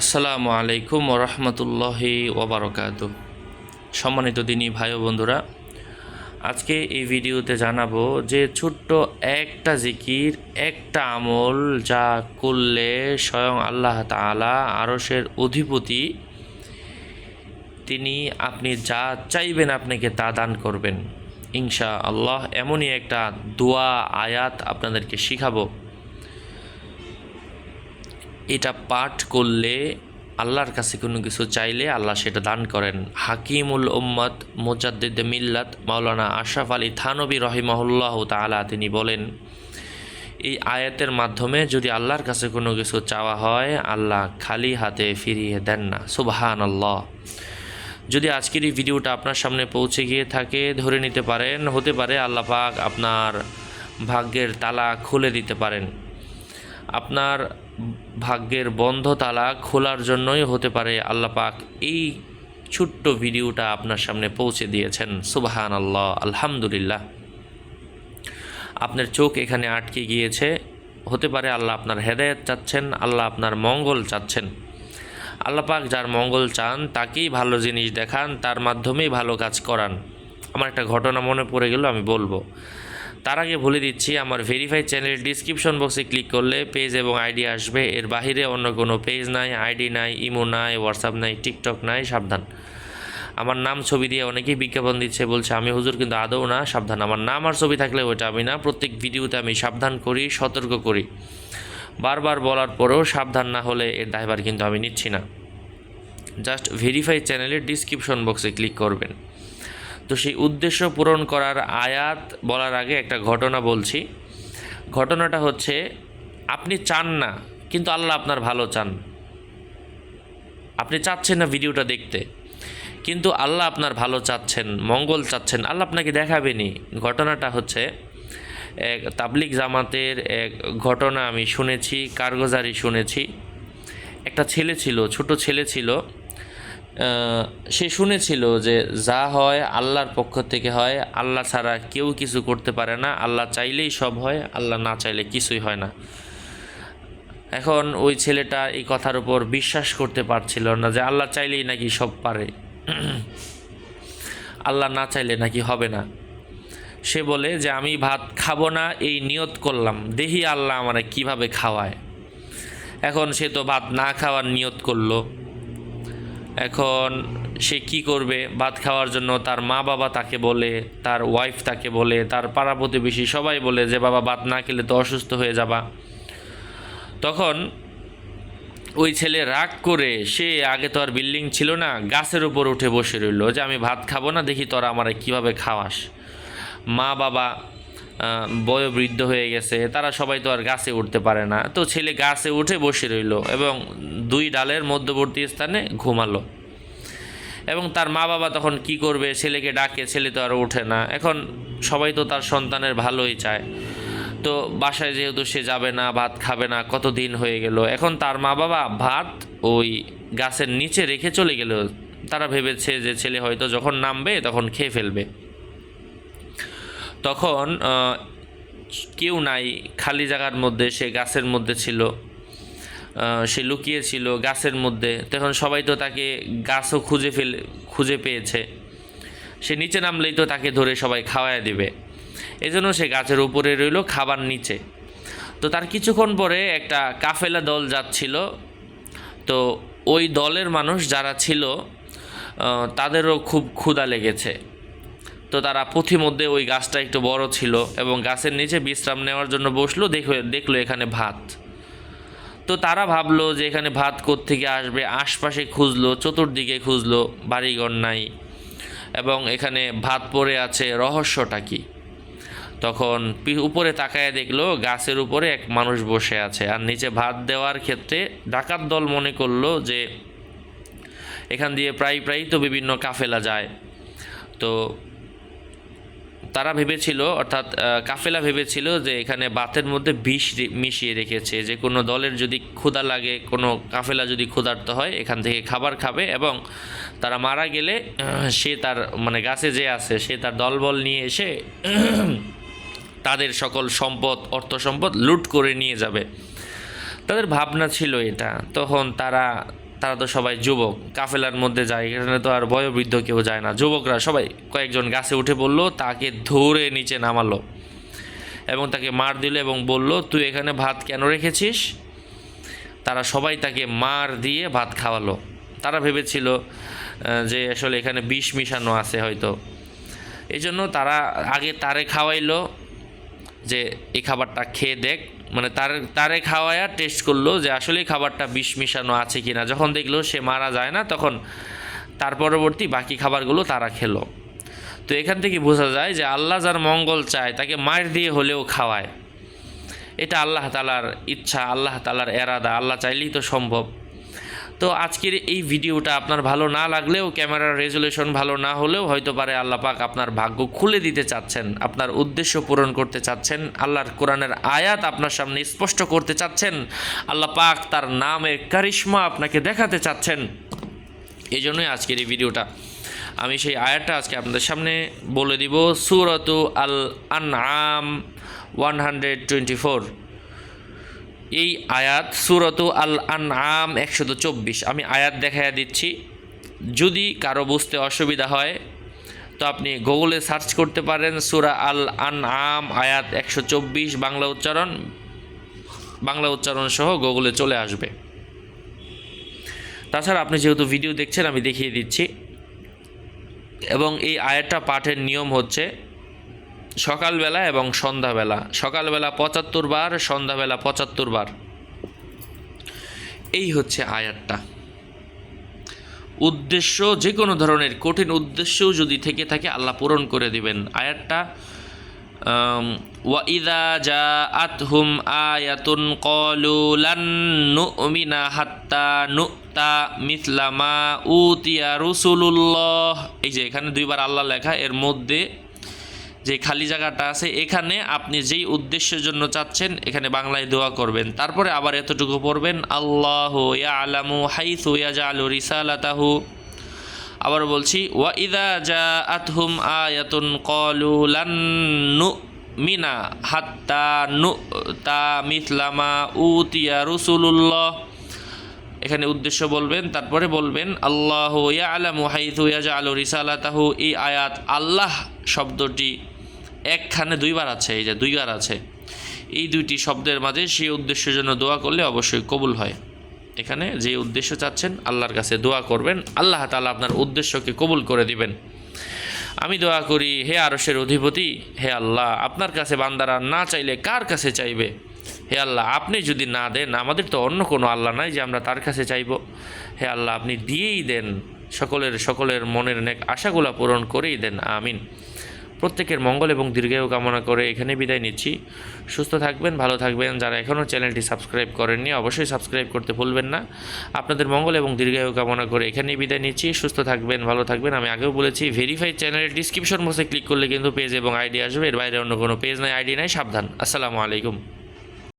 আসসালামু আলাইকুম ওরহমতুল্লাহি ওবরকাত সম্মানিত দিনী ভাই বন্ধুরা, আজকে এই ভিডিওতে জানাব যে ছোট্ট একটা জিকির, একটা আমল যা করলে স্বয়ং আল্লাহ তাআলা আরসের অধিপতি, তিনি আপনি যা চাইবেন আপনাকে তা দান করবেন। ইনশা আল্লাহ এমনই একটা দোয়া, আয়াত আপনাদেরকে শিখাবো। এটা পাঠ করলে আল্লাহর কাছে কোনো কিছু চাইলে আল্লাহ সেটা দান করেন। হাকিমুল উম্মত মুজাদ্দিদ মিল্লাত মাওলানা আশরাফ আলী থানবী রহিমহুল্লাহ তাআলা তিনি বলেন, এই আয়াতের মাধ্যমে যদি আল্লাহর কাছে কোনো কিছু চাওয়া হয়, আল্লাহ খালি হাতে ফিরিয়ে দেন না। সুবহান আল্লাহ যদি আজকের এই ভিডিওটা আপনার সামনে পৌঁছে গিয়ে থাকে, ধরে নিতে পারেন, হতে পারে আল্লাহ পাক আপনার ভাগ্যের তালা খুলে দিতে পারেন। আপনার ভাগ্যের বন্ধ তালা খোলার জন্যই হতে পারে আল্লাহ পাক এই ছোট্ট ভিডিওটা আপনার সামনে পৌঁছে দিয়েছেন। সুবাহান আল্লাহ আলহামদুলিল্লাহ। আপনার চোখ এখানে আটকে গিয়েছে। হতে পারে আল্লাহ আপনার হেদায়ত চাচ্ছেন, আল্লাহ আপনার মঙ্গল চাচ্ছেন। আল্লাহ পাক যার মঙ্গল চান, তাকেই ভালো জিনিস দেখান, তার মাধ্যমেই ভালো কাজ করান। আমার একটা ঘটনা মনে পড়ে গেল, আমি বলব। তার আগে বলে দিচ্ছি, আমার ভেরিফাইড চ্যানেল ডিসক্রিপশন বক্সে ক্লিক করলে পেজ এবং আইডি আসবে। এর বাহিরে অন্য কোনো পেজ নাই আইডি নাই ইমো নাই হোয়াটসঅ্যাপ নাই টিকটক নাই, সাবধান। আমার নাম ছবি দিয়ে অনেকেই বিজ্ঞাপন দিচ্ছে, বলছে, আমি হুজুর কিন্তু আদৌ না, সাবধান। আমার নাম আর ছবি থাকলে ওইটা আমি না, প্রত্যেক ভিডিওতে আমি সাবধান করি, সতর্ক করি। বারবার বলার পরেও সাবধান না হলে এর দায়ভার কিন্তু আমি নিচ্ছি না। জাস্ট ভেরিফাই চ্যানেলের ডিসক্রিপশন বক্সে ক্লিক করবেন। তো সেই উদ্দেশ্য পূরণ করার আয়াত বলার আগে একটা ঘটনা বলছি। ঘটনাটা হচ্ছে, আপনি চান না, কিন্তু আল্লাহ আপনার ভালো চান। আপনি চাচ্ছেন না ভিডিওটা দেখতে, কিন্তু আল্লাহ আপনার ভালো চাচ্ছেন, মঙ্গল চাচ্ছেন, আল্লাহ আপনাকে দেখাবেনি ঘটনাটা হচ্ছে, এক তাবলিক জামাতের এক ঘটনা আমি শুনেছি, কারগোজারি শুনেছি। একটা ছেলে ছিল, ছোট ছেলে ছিল সে শুনেছিল যে যা হয় আল্লাহর পক্ষ থেকে হয়, আল্লাহ ছাড়া কেউ কিছু করতে পারে না, আল্লাহ চাইলেই সব হয়, আল্লাহ না চাইলে কিছুই হয় না। এখন ওই ছেলেটা এই কথার উপর বিশ্বাস করতে পারছিল না যে আল্লাহ চাইলেই নাকি সব পারে। আল্লাহ না চাইলে নাকি হবে না। সে বলে যে, আমি ভাত খাব না, এই নিয়ত করলাম। দেখি আল্লাহ আমারে কীভাবে খাওয়ায়? এখন সে তো ভাত না খাওয়ার নিয়ত করল। এখন সে কি করবে? ভাত খাওয়ার জন্য তার মা বাবা তাকে বলে, তার ওয়াইফ তাকে বলে, তার পাড়া প্রতিবেশী সবাই বলে যে, বাবা, ভাত না খেলে তো অসুস্থ হয়ে যাবা। তখন ওই ছেলে রাগ করে, সে আগে তো আর বিল্ডিং ছিল না, গাছের উপর উঠে বসে রইল যে, আমি ভাত খাব না, দেখি তোরা আমার কীভাবে খাওয়াস। মা বাবা বয়োবৃদ্ধ হয়ে গেছে, তারা সবাই তো আর গাছে উঠতে পারে না। তো ছেলে গাছে উঠে বসে রইল এবং দুই ডালের মধ্যবর্তী স্থানে ঘুমালো। এবং তার মা বাবা তখন কি করবে? ছেলেকে ডাকে, ছেলে তো আর ওঠে না। এখন সবাই তো তার সন্তানের ভালোই চায়। তো বাসায় যেহেতু সে যাবে না, ভাত খাবে না কত দিন হয়ে গেল? এখন তার মা বাবা ভাত ওই গাছের নিচে রেখে চলে গেল। তারা ভেবেছে যে ছেলে হয়তো যখন নামবে তখন খেয়ে ফেলবে। তখন কেউ নাই, খালি জায়গার মধ্যে, সে গাছের মধ্যে ছিল সে লুকিয়েছিল গাছের মধ্যে। তখন সবাই তো তাকে গাছও খুঁজে ফেলে, খুঁজে পেয়েছে। সে নিচে নামলেই তো তাকে ধরে সবাই খাওয়ায় দিবে। এজন্য সে গাছের উপরে রইল খাবার নিচে। তো তার কিছুক্ষণ পরে একটা কাফেলা দল যাচ্ছিল। তো ওই দলের মানুষ যারা ছিল তাদেরও খুব ক্ষুধা লেগেছে। তো তারা পথিমধ্যে ওই গাছটা একটু বড় ছিল এবং গাছের নিচে বিশ্রাম নেওয়ার জন্য বসল দেখো দেখল এখানে ভাত। তো তারা ভাবলো যে এখানে ভাত থেকে আসবে? আশপাশে খুঁজলো, চতুর্দিকে খুঁজলো, বাড়িঘর নাই। এবং এখানে ভাত পড়ে আছে, রহস্যটা কি? তখন উপরে তাকায় দেখল, গাছের উপরে এক মানুষ বসে আছে। আর নিচে ভাত দেওয়ার ক্ষেত্রে ডাকাত দল মনে করল যে এখান দিয়ে প্রায়, প্রায়ই তো বিভিন্ন কাফেলা যায়। তো তারা ভেবেছিল, অর্থাৎ কাফেলা ভেবেছিল যে এখানে বাতের মধ্যে বিষ মিশিয়ে রেখেছে, যে কোনো দলের যদি ক্ষুধা লাগে, কোনো কাফেলা যদি ক্ষুধার্ত হয়, এখান থেকে খাবার খাবে এবং তারা মারা গেলে সে তার মানে গাছে যে আছে, সে তার দলবল নিয়ে এসে তাদের সকল সম্পদ, অর্থ সম্পদ লুট করে নিয়ে যাবে। তাদের ভাবনা ছিল এটা। তখন তারা তারা তো সবাই যুবক, কাফেলার মধ্যে যায়, এখানে তো আর বয়োবৃদ্ধ কেউ যায় না। যুবকরা সবাই কয়েকজন গাছে উঠে পড়ল তাকে ধরে নিচে নামালো। এবং তাকে মার দিল এবং বলল, তুই এখানে ভাত কেন রেখেছিস? তারা সবাই তাকে মার দিয়ে ভাত খাওয়ালো। তারা ভেবেছিল যে আসলে এখানে বিষ মিশানো আছে হয়তো। এই জন্য তারা আগে তারে খাওয়াইলো, যে এই খাবারটা খেয়ে দেখ। মানে তার, তারে খাওয়ায়া টেস্ট করল যে আসলেই খাবারটা বিষ মিশানো আছে কি না যখন দেখল সে মারা যায় না, তখন তার পরবর্তী বাকি খাবারগুলো তারা খেলো। তো এখান থেকে বোঝা যায় যে আল্লাহ যার মঙ্গল চায়, তাকে মার দিয়ে হলেও খাওয়ায়। এটা আল্লাহ তালার ইচ্ছা, আল্লাহ তালার এরাদা। আল্লাহ চাইলেই তো সম্ভব। তো আজকের এই ভিডিওটা আপনার ভালো না লাগলেও ক্যামেরার রেজুলেশন ভালো না হলেও হয়তো পারে আল্লাহ পাক আপনার ভাগ্য খুলে দিতে চাচ্ছেন, আপনার উদ্দেশ্য পূরণ করতে চাচ্ছেন, আল্লাহর কোরআনের আয়াত আপনার সামনে স্পষ্ট করতে চাচ্ছেন, আল্লাহ পাক তার নামের কারিশ্মা আপনাকে দেখাতে চাচ্ছেন। এই জন্যই আজকের এই ভিডিওটা। আমি সেই আয়াতটা আজকে আপনাদের সামনে বলে দিব। সুরতু আল আনআম ওয়ান হান্ড্রেড টোয়েন্টি ফোর। এই আয়াত সুরত আল আনআম একশত চব্বিশ। আমি আয়াত দেখাইয়া দিচ্ছি। যদি কারও বুঝতে অসুবিধা হয়, তো আপনি গুগলে সার্চ করতে পারেন সুরা আল আন আম আয়াত একশো চব্বিশ, বাংলা উচ্চারণ বাংলা উচ্চারণ সহ গুগলে চলে আসবে। তাছাড়া আপনি যেহেতু ভিডিও দেখছেন, আমি দেখিয়ে দিচ্ছি। এবং এই আয়াতটা পাঠের নিয়ম হচ্ছে সকালবেলা এবং সন্ধ্যাবেলা। সকালবেলা পঁচাত্তর বার, সন্ধ্যাবেলা পঁচাত্তর বার। এই হচ্ছে আয়াতটা। উদ্দেশ্য যে কোনো ধরনের কঠিন উদ্দেশ্যও যদি থেকে থাকে, আল্লাহ পূরণ করে দিবেন। আয়াতটা ওয়াইদা যা আতহুম আয়াতুন কলু লান নুমিনা হাত্তা নুতা মিথলামা উতিয়া রুসুলুল্লাহ। এই যে এখানে দুইবার আল্লাহ লেখা, এর মধ্যে যে খালি জায়গাটা আছে, এখানে আপনি যেই উদ্দেশ্যের জন্য চাচ্ছেন, এখানে বাংলায় দোয়া করবেন। তারপরে আবার এতটুকু পড়বেন, আল্লাহ ইয়া আলামু হাইথু ইয়াজালু রিসালাতাহু। আবার বলছি, ওয়া ইদা জা আতহুম আয়াতুন কলু লান মিনা হাত্তা নু তা মিথলামা উতিয়া রুসুলুল্লাহ। এখানে উদ্দেশ্য বলবেন, তারপরে বলবেন, আল্লাহ ইয়া আলামু হাইথু ইয়াজালু রিসালাতাহু। এই আয়াত আল্লাহ শব্দটি একখানে দুইবার আছে, এই যে দুইবার আছে। এই দুইটি শব্দের মাঝে সেই উদ্দেশ্যের জন্য দোয়া করলে অবশ্যই কবুল হয়। এখানে যে উদ্দেশ্য চাচ্ছেন, আল্লাহর কাছে দোয়া করবেন, আল্লাহ তালা আপনার উদ্দেশ্যকে কবুল করে দিবেন। আমি দোয়া করি, হে আরসের অধিপতি, হে আল্লাহ, আপনার কাছে বান্দারা না চাইলে কার কাছে চাইবে? হে আল্লাহ, আপনি যদি না দেন, আমাদের তো অন্য কোনো আল্লাহ নাই যে আমরা তার কাছে চাইব। হে আল্লাহ, আপনি দিয়েই দেন, সকলের সকলের মনের নেক আশাগুলা পূরণ করেই দেন, আমিন। প্রত্যেকের মঙ্গল এবং দীর্ঘায়ু কামনা করে এখানে বিদায় নিচ্ছি। সুস্থ থাকবেন, ভালো থাকবেন। যারা এখনও চ্যানেলটি সাবস্ক্রাইব করেননি, অবশ্যই সাবস্ক্রাইব করতে ভুলবেন না। আপনাদের মঙ্গল এবং দীর্ঘায়ু কামনা করে এখানেই বিদায় নিচ্ছি। সুস্থ থাকবেন, ভালো থাকবেন। আমি আগেও বলেছি ভেরিফাইড চ্যানেলের ডিসক্রিপশন বক্সে ক্লিক করলে কিন্তু পেজ এবং আইডি আসবে। এর বাইরে অন্য কোনো পেজ নাই আইডি নাই, সাবধান। আসসালামু আলাইকুম।